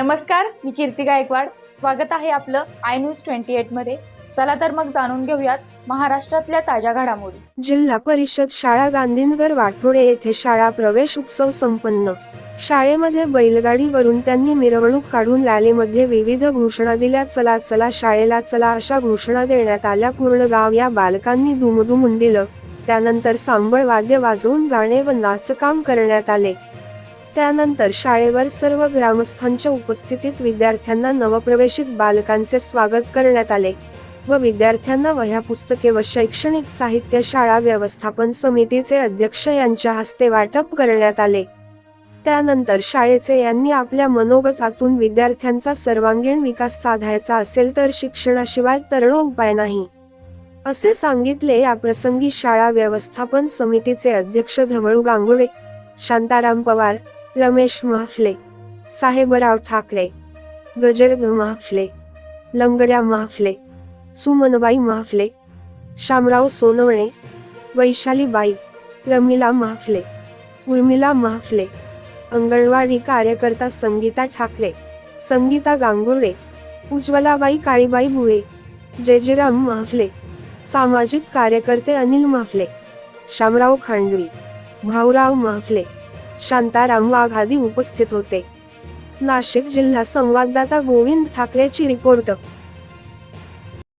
नमस्कार मी कीर्ती गायकवाड. स्वागत आहे आपलं आय न्यूज ट्वेंटी एटमध्ये. चला तर मग जाणून घेऊयात महाराष्ट्रातल्या ताज्या घडामोडी. जिल्हा परिषद शाळा गांधीनगर वाठोडे येथे शाळा प्रवेश उत्सव संपन्न. शाळेमध्ये बैलगाडीवरून त्यांनी मिरवणूक काढून रॅलीमध्ये विविध घोषणा दिल्या चला चला शाळेला चला अशा घोषणा देण्यात आल्या. पूर्ण गाव या बालकांनी दुमदुमून दिलं. त्यानंतर सांबळ वाद्य वाजवून गाणे व नाचकाम करण्यात आले. त्यानंतर शाळेवर सर्व ग्रामस्थांच्या उपस्थितीत विद्यार्थ्यांना नवप्रवेशित बालकांचे स्वागत करण्यात आले व विद्यार्थ्यांना वह्या पुस्तके व शैक्षणिक साहित्य शाळा व्यवस्थापन समितीचे अध्यक्ष यांच्या हस्ते वाटप करण्यात आले. त्यानंतर शाळेचे यांनी आपल्या मनोगतातून विद्यार्थ्यांचा सर्वांगीण विकास साधायचा असेल तर शिक्षणाशिवाय तरण उपाय नाही. असे सांगितले या प्रसंगी शाळा व्यवस्थापन समितीचे अध्यक्ष धवळू गांगुळे शांताराम पवार रमेश माफले साहेबराव ठाकरे गजरद माफले लंगड्या माफले सुमनबाई माफले शामराव सोनवणे वैशालीबाई रमिला माफले उर्मिला माफले अंगणवाडी कार्यकर्ता संगीता ठाकरे संगीता गांगुर्डे उज्ज्वलाबाई काळीबाई भुवे जयजीराम माफले सामाजिक कार्यकर्ते अनिल माफले शामराव खांडवी भाऊराव माफले शांताराम वाघ आदी उपस्थित होते. नाशिक जिल्हा संवाददाता गोविंद ठाकरेची रिपोर्ट.